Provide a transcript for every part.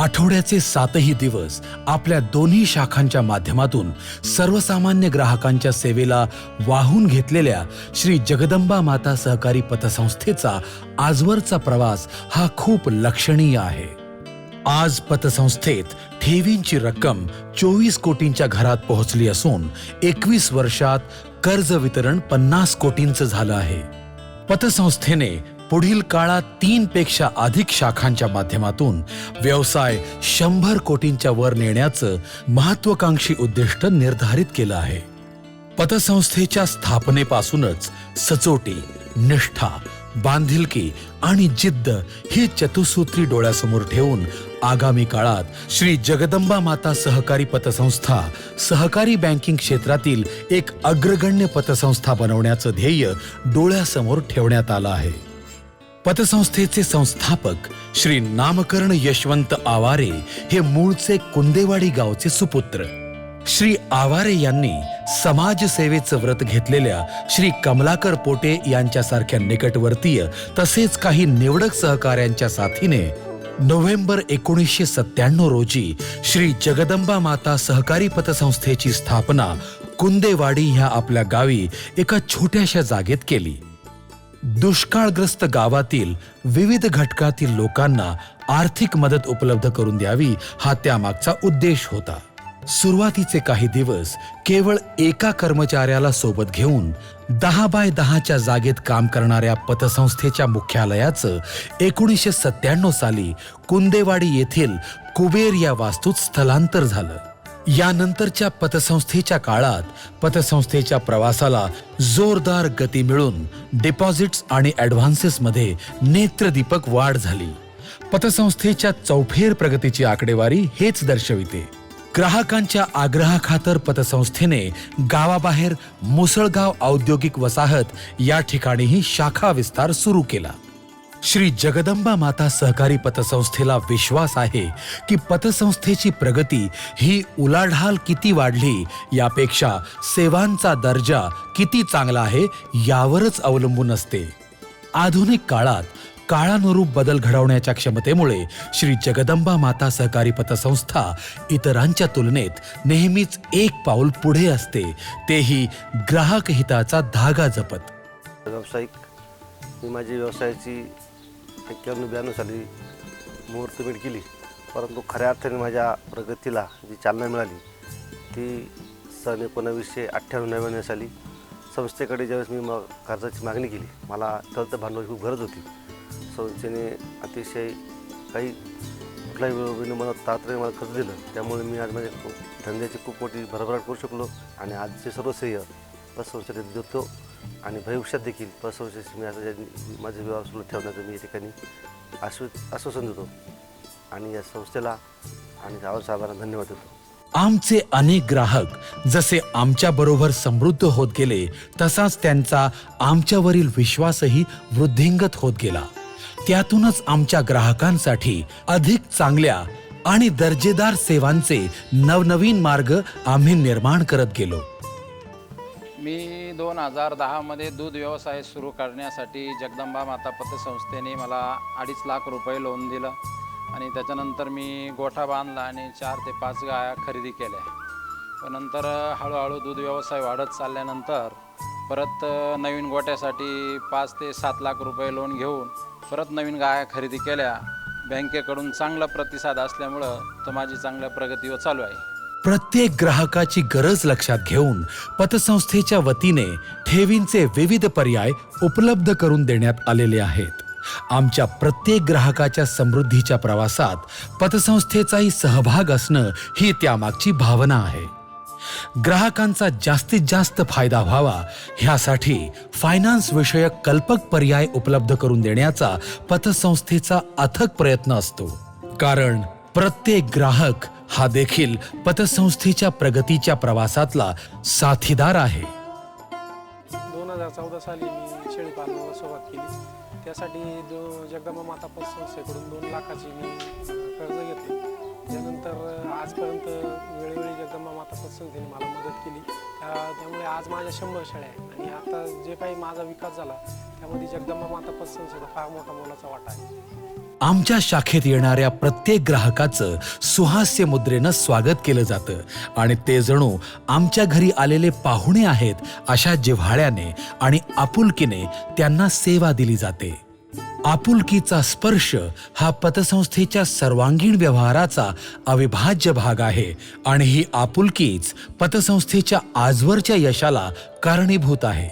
आठवड्याचे सातही दिवस आपल्या दोन्ही शाखांच्या माध्यमातून सर्वसामान्य ग्राहकांच्या सेवेला वाहून घेतलेल्या श्री जगदंबा माता सहकारी पतसंस्थेचा आजवरचा प्रवास हा खूप लक्षणीय आहे. आज पतसंस्थेत ठेवींची रक्कम चोवीस कोटींच्या घरात पोहोचली असून एकवीस वर्षात कर्ज वितरण पन्नास कोटींचं झालं आहे. पतसंस्थेने पुढील काळात तीन पेक्षा अधिक शाखांच्या माध्यमातून व्यवसाय शंभर कोटींच्या वर नेण्याचं महत्वाकांक्षी उद्दिष्ट निर्धारित केलं आहे. पतसंस्थेच्या स्थापनेपासूनच सचोटी निष्ठा बांधिलकी आणि जिद्द ही चतुसूत्री डोळ्यासमोर ठेवून आगामी काळात श्री जगदंबा माता सहकारी पतसंस्था सहकारी बँकिंग क्षेत्रातील एक अग्रगण्य पतसंस्था बनवण्याचं ध्येय डोळ्यासमोर ठेवण्यात आलं आहे. पतसंस्थेचे संस्थापक श्री नामकर्ण यशवंत आवारे हे मूळचे कुंदेवाडी गावचे सुपुत्र. श्री आवारे यांनी समाजसेवेचं व्रत घेतलेल्या श्री कमलाकर पोटे यांच्यासारख्या निकटवर्तीय तसेच काही निवडक सहकाऱ्यांच्या साथीने नोव्हेंबर एकोणीसशे सत्त्याण्णव रोजी श्री जगदंबा माता सहकारी पतसंस्थेची स्थापना कुंदेवाडी ह्या आपल्या गावी एका छोट्याशा जागेत केली. दुष्काळग्रस्त गावातील विविध घटकातील लोकांना आर्थिक मदत उपलब्ध करून द्यावी हा त्यामागचा उद्देश होता. सुरुवातीचे काही दिवस केवळ एका कर्मचाऱ्याला सोबत घेऊन दहा बाय दहाच्या जागेत काम करणाऱ्या पतसंस्थेच्या मुख्यालयाचं एकोणीसशे सत्त्याण्णव साली कुंदेवाडी येथील कुबेर या वास्तूत स्थलांतर झालं. यानंतरच्या पतसंस्थेच्या काळात पतसंस्थेच्या प्रवासाला जोरदार गती मिळून डिपॉझिट्स आणि ॲडव्हान्सेसमध्ये नेत्रदीपक वाढ झाली. पतसंस्थेच्या चौफेर प्रगतीची आकडेवारी हेच दर्शविते. ग्राहकांच्या आग्रहाखातर पतसंस्थेने गावाबाहेर मुसळगाव औद्योगिक वसाहत या ठिकाणीही शाखा विस्तार सुरू केला. श्री जगदंबा माता सहकारी पतसंस्थेला विश्वास आहे की पतसंस्थेची प्रगती ही उलाढाल किती वाढली यापेक्षा सेवांचा दर्जा किती चांगला आहे यावरच अवलंबून असते. आधुनिक काळात काळानुरूप बदल घडवण्याच्या क्षमतेमुळे श्री जगदंबा माता सहकारी पतसंस्था इतरांच्या तुलनेत नेहमीच एक पाऊल पुढे असते तेही ग्राहक हिताचा धागा जपत. व्यावसायिक मी माझी व्यवसायाची एक्क्याण्णव ब्याण्णव साली मुहूर्तमेढ केली परंतु खऱ्या अर्थाने माझ्या प्रगतीला जी चालना मिळाली ती सन एकोणावीसशे अठ्ठ्याण्णव नव्याण्णव साली संस्थेकडे ज्यावेळेस मी मग कर्जाची मागणी केली मला कर्ज भांडवल खूप गरज होती. संस्थेने अतिशय काही कुठल्याही वेळोवेळी मला तातडीने मला कर्ज दिलं. त्यामुळे मी आज माझ्या धंद्याची खूप मोठी भरभराट करू शकलो आणि आजचे सर्व श्रेय संस्थेने देतो. आणि भविष्यात देखील पतसंस्थेशी मी असं माझे सुरू ठेवण्याचं मी या ठिकाणी आश्व आश्वासन देतो. आणि या संस्थेला आणि रावल साहेबांना धन्यवाद देतो. आमचे अनेक ग्राहक जसे आमच्या बरोबर समृद्ध होत गेले तसाच त्यांचा आमच्यावरील विश्वासही वृद्धिंगत होत गेला. त्यातूनच आमच्या ग्राहकांसाठी अधिक चांगल्या आणि दर्जेदार सेवांचे नवनवीन मार्ग आम्ही निर्माण करत गेलो. मी दोन हजार दहामध्ये दूध व्यवसाय सुरू करण्यासाठी जगदंबा माता पतसंस्थेने मला अडीच लाख रुपये लोन दिलं. आणि त्याच्यानंतर मी गोठा बांधला आणि चार ते पाच गाया खरेदी केल्या. पण नंतर हळूहळू दूध व्यवसाय वाढत चालल्यानंतर परत नवीन गोठ्यासाठी पाच ते सात लाख रुपये लोन घेऊन परत नवीन गाया खरेदी केल्या. बँकेकडून चांगला प्रतिसाद असल्यामुळं तर माझी चांगल्या प्रगतीवर चालू आहे. प्रत्येक ग्राहकाची गरज लक्षात घेऊन पतसंस्थेच्या वतीने ठेवींचे विविध पर्याय उपलब्ध करून देण्यात आलेले आहेत. आमच्या प्रत्येक ग्राहकाच्या समृद्धीच्या प्रवासात पतसंस्थेचाही सहभाग असणं ही त्यामागची भावना आहे. ग्राहकांचा जास्तीत जास्त फायदा व्हावा ह्यासाठी फायनान्स विषयक कल्पक पर्याय उपलब्ध करून देण्याचा पतसंस्थेचा अथक प्रयत्न असतो. कारण प्रत्येक ग्राहक हा देखील पतसंस्थेच्या प्रगतीच्या प्रवासातला साथीदार आहे. दोन हजार चौदा साली मी शेळी पालनाला सुरुवात केली. त्यासाठी जगदंबा माता पतसंस्थेकडून दोन लाखाची मी कर्ज घेतले. त्यानंतर आजपर्यंत वेळोवेळी जगदंबा माता पतसंस्थेने मला मदत केली. त्या त्यामुळे आज माझ्या शंभर शाळा आहे आणि आता जे काही माझा विकास झाला त्यामध्ये जगदंबा माता पतसंस्थेचा फार मोठा मोलाचा वाटा आहे. आमच्या शाखेत येणाऱ्या प्रत्येक ग्राहकाचं सुहास्य मुद्रेनं स्वागत केलं जातं. आणि ते जणू आमच्या घरी आलेले पाहुणे आहेत अशा जिव्हाळ्याने आणि आपुलकीने त्यांना सेवा दिली जाते. आपुलकीचा स्पर्श हा पतसंस्थेच्या सर्वांगीण व्यवहाराचा अविभाज्य भाग आहे आणि ही आपुलकीच पतसंस्थेच्या आजवरच्या यशाला कारणीभूत आहे.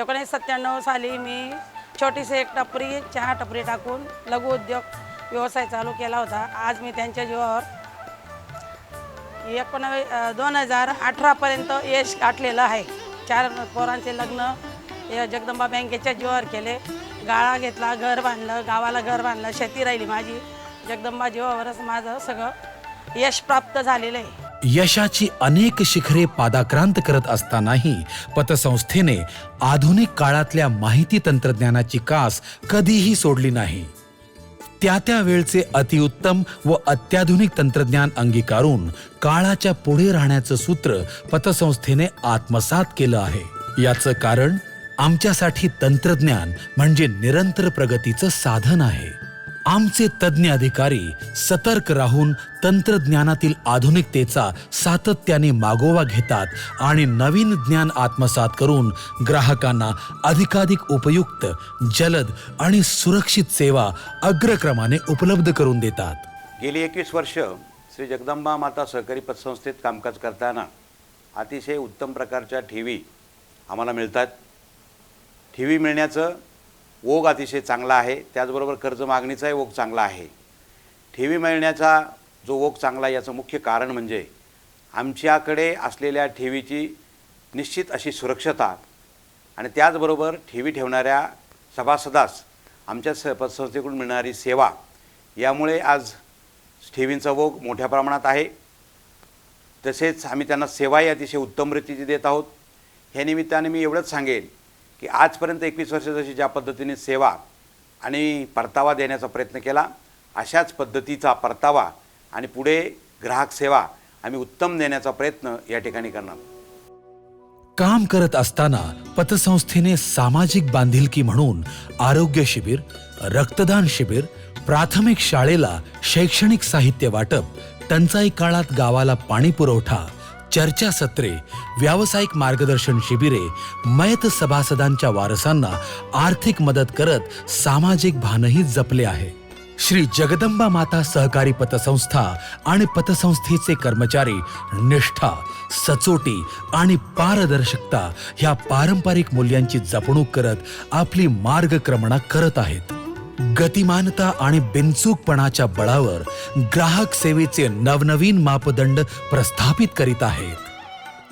एकोणीसशे सत्त्याण्णव साली मी छोटीशी एक टपरी चहा टपरी टाकून लघु उद्योग व्यवसाय चालू केला होता. आज मी त्यांच्या जीवावर एकोणवे दोन हजार अठरापर्यंत यश गाठलेलं आहे. चार पोरांचे लग्न या जगदंबा बँकेच्या जीवावर केले. गाळा घेतला घर बांधलं गावाला घर बांधलं शेती राहिली माझी. जगदंबा जीवावरच माझं सगळं यश प्राप्त झालेलं आहे. यशाची अनेक शिखरे पादाक्रांत करत असतानाही पतसंस्थेने आधुनिक काळातल्या माहिती तंत्रज्ञानाची कास कधीही सोडली नाही. त्या त्या वेळचे अतिउत्तम व अत्याधुनिक तंत्रज्ञान अंगीकारून काळाच्या पुढे राहण्याचं सूत्र पतसंस्थेने आत्मसात केलं आहे. याचं कारण आमच्यासाठी तंत्रज्ञान म्हणजे निरंतर प्रगतीचं साधन आहे. आमचे तज्ज्ञ अधिकारी सतर्क राहून तंत्रज्ञानातील आधुनिकतेचा सातत्याने मागोवा घेतात आणि नवीन ज्ञान आत्मसात करून ग्राहकांना अधिकाधिक उपयुक्त जलद आणि सुरक्षित सेवा अग्रक्रमाने उपलब्ध करून देतात. गेली एकवीस वर्ष श्री जगदंबा माता सहकारी पतसंस्थेत कामकाज करताना अतिशय उत्तम प्रकारच्या ठेवी आम्हाला मिळतात. ठेवी मिळण्याचं ओघ अतिशय चांगला आहे. त्याचबरोबर कर्ज मागणीचाही ओघ चांगला आहे. ठेवी मिळण्याचा जो ओघ चांगला आहे याचं मुख्य कारण म्हणजे आमच्याकडे असलेल्या ठेवीची निश्चित अशी सुरक्षता आणि त्याचबरोबर ठेवी ठेवणाऱ्या सभासदास आमच्या स पतसंस्थेकडून मिळणारी सेवा यामुळे आज ठेवींचा ओघ मोठ्या प्रमाणात आहे. तसेच आम्ही त्यांना सेवाही अतिशय उत्तम रीतीची देत आहोत. ह्या निमित्ताने मी एवढंच सांगेन की आजपर्यंत एकवीस वर्ष जशी ज्या पद्धतीने सेवा आणि परतावा देण्याचा प्रयत्न केला अशाच पद्धतीचा परतावा आणि पुढे ग्राहक सेवा आम्ही उत्तम देण्याचा प्रयत्न या ठिकाणी करणार. काम करत असताना पतसंस्थेने सामाजिक बांधिलकी म्हणून आरोग्य शिबिर रक्तदान शिबिर प्राथमिक शाळेला शैक्षणिक साहित्य वाटप टंचाई काळात गावाला पाणी पुरवठा चर्चासत्रे व्यावसायिक मार्गदर्शन शिबिरे मयत सभासदांच्या वारसांना आर्थिक मदत करत सामाजिक भानही जपले आहे. श्री जगदंबा माता सहकारी पतसंस्था आणि पतसंस्थेचे कर्मचारी निष्ठा सचोटी आणि पारदर्शकता ह्या पारंपरिक मूल्यांची जपणूक करत आपली मार्गक्रमणा करत आहेत. गतिमानता आणि बिनचूकपणाच्या बळावर ग्राहक सेवेचे नवनवीन मापदंड प्रस्थापित करीत आहेत.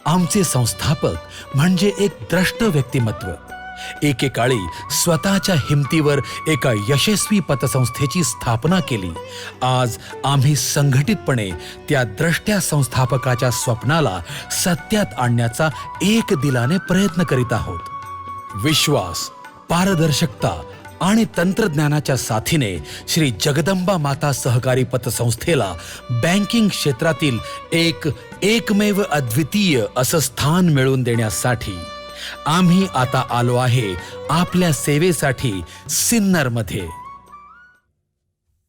आमचे संस्थापक म्हणजे एक द्रष्ट व्यक्तिमत्व. एकेकाळी स्वतःच्या हिमतीवर एका यशस्वी पतसंस्थेची स्थापना केली. आज आम्ही संघटितपणे त्या द्रष्ट्या संस्थापकाच्या स्वप्नाला सत्यात आणण्याचा एक दिलाने प्रयत्न करीत आहोत. विश्वास पारदर्शकता आणि तंत्रज्ञानाच्या साथीने श्री जगदंबा माता सहकारी पतसंस्थेला बँकिंग क्षेत्रातील एक एकमेव अद्वितीय असं स्थान मिळवून देण्यासाठी आम्ही आता आलो आहे आपल्या सेवेसाठी सिन्नरमध्ये.